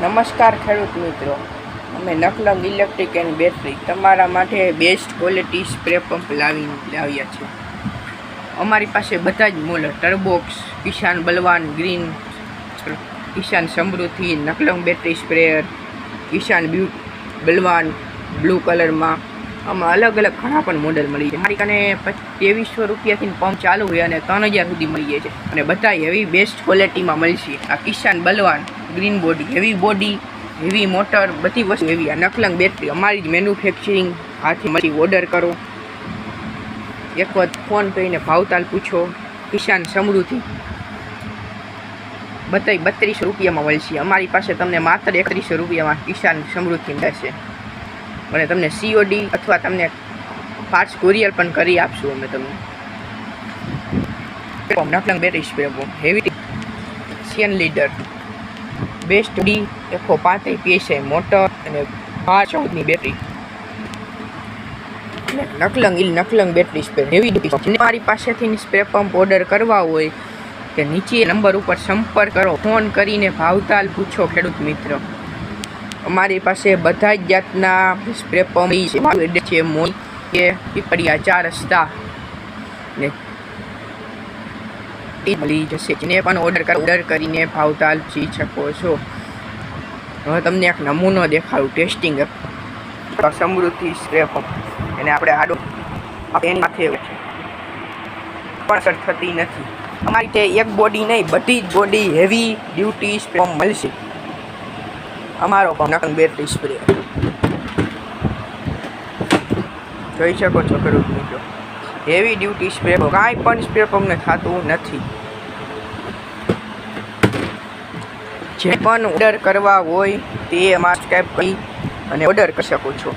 નમસ્કાર ખેડૂત મિત્રો. અમે નકલંગ ઇલેક્ટ્રિક એન્ડ બેટરી તમારા માટે બેસ્ટ ક્વોલિટી સ્પ્રે પંપ લાવી લાવ્યા છે. અમારી પાસે બધા જ મોડલ ટર્બોક્સ કિસાન Balwan green Kisan Samriddhi, Naklang battery sprayer Kisan blue Balwan blue કલરમાં આમાં અલગ અલગ ઘણા પણ મોડલ મળી છે. મારી કને ત્રેવીસો રૂપિયાથી પંપ ચાલુ હોય અને ત્રણ હજાર સુધી મળીએ છે. અને બધા એવી બેસ્ટ ક્વોલિટીમાં મળશે આ Kisan Balwan green body heavy body heavy motor બધી વસ્તુ એવી આ નકલંગ બેટરી અમારી જ મેન્યુફેક્ચરિંગ હાથી મળી. ઓર્ડર કરો. એક વખત ફોન કરીને ભાવતાલ પૂછો. કિસાન સમૃદ્ધિ. બધાય બત્રીસો રૂપિયામાં મળશે અમારી પાસે તમને માત્ર એકત્રીસો રૂપિયામાં કિસાન સમૃદ્ધિ મળશે. અને તમને સીઓડી અથવા તમને પાર્ટ્સ કુરિયર પણ કરી આપશું અમે તમને. નકલંગ બેટરી સ્પ્રે હેવી સિયન લીડર બેસ્ટ ડી એકસો પાંત્રીસ પીએસઆઈ મોટર અને બાર ચૌદની બેટરી નકલંગ ઇલ નકલંગ બેટરી સ્પ્રે નેવી મારી પાસેથી સ્પ્રે પંપ ઓર્ડર કરવા હોય કે નીચે નંબર ઉપર સંપર્ક કરો. ફોન કરીને ભાવતાલ પૂછો, ખેડૂત મિત્ર. અમારી પાસે બધા જ જાતના સ્પ્રે પંપ છે મોઈ કે પીપળિયા ચાર રસ્તા. ને એ મળી જશે. જેને પણ ઓર્ડર ઓર્ડર કરીને ભાવતાલ પૂછી શકો છો. હવે તમને એક નમૂનો દેખાડું ટેસ્ટિંગ સમૃદ્ધિ સ્પ્રે એને આપણે આડો એની માથે પણ અસર થતી નથી. અમારી તે એક બોડી નહીં, બધી જ બોડી હેવી ડ્યુટી સ્પ્રે મળશે. અમારો પણ નકલ બેટરી સ્પ્રે જોઈ શકો છો ખેડૂત મિત્રો હેવી ડ્યુટી સ્પ્રે કાંઈ પણ સ્પ્રે પંપને થતું નથી. જે પણ ઓર્ડર કરવા હોય તે અમારા સ્કેપ કરી અને ઓર્ડર કરી શકો છો.